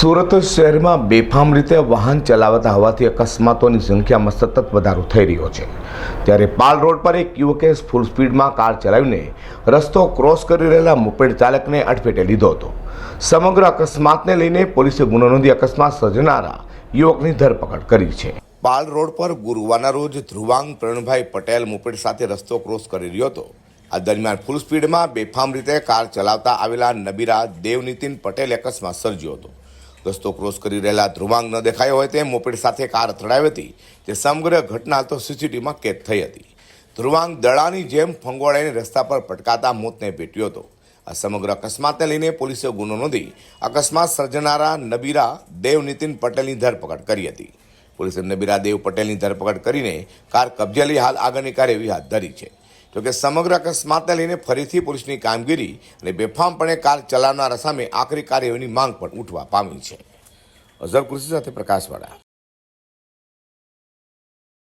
સુરત શહેરમાં બેફામ રીતે વાહન ચલાવતા હોવાથી અકસ્માતોની સંખ્યામાં સતત વધારો થઈ રહ્યો છે. ત્યારે પાલ રોડ પર એક યુવકે ફૂલ સ્પીડમાં કાર ચલાવીને રસ્તો ક્રોસ કરી રહેલા મોપેડ ચાલકને અડફેટે લીધો હતો. સમગ્ર અકસ્માતને લઈને પોલીસે ગુનો નોંધી અકસ્માત સર્જનારા યુવકની ધરપકડ કરી છે. પાલ રોડ પર ગુરુવારના રોજ ધ્રુવાંગ પ્રણભાઈ પટેલ મોપેડ સાથે રસ્તો ક્રોસ કરી રહ્યો હતો. આ દરમિયાન ફૂલ સ્પીડમાં બેફામ રીતે કાર ચલાવતા આવેલા નબીરા દેવનીતિન પટેલે અકસ્માત સર્જ્યો હતો. રસ્તો ક્રોસ કરી રહેલા ધ્રુવાંગ ન દેખાયો હોય તેમ મોપેડ સાથે કાર અથડાવી હતી. તે સમગ્ર ઘટના તો સીસીટીવીમાં કેદ થઈ હતી. ધ્રુવાંગ દડાની જેમ ફંગોળાઈને રસ્તા પર પટકાતા મોતને ભેટ્યો હતો. આ સમગ્ર અકસ્માતને લઈને પોલીસે ગુનો નોંધી અકસ્માત સર્જનારા નબીરા દેવ નીતિન પટેલની ધરપકડ કરી હતી. પોલીસે નબીરા દેવ પટેલની ધરપકડ કરીને કાર કબજે લઈ હાલ આગળની કાર્યવાહી હાથ ધરી છે. જોકે સમગ્ર અકસ્માતને લઈને ફરીથી પોલીસની કામગીરી અને બેફામપણે કાર ચલાવનારા સામે આખરી કાર્યવાહીની માંગ પણ ઉઠવા પામી છે. અઝર કૃષિ સાથે પ્રકાશવાળા.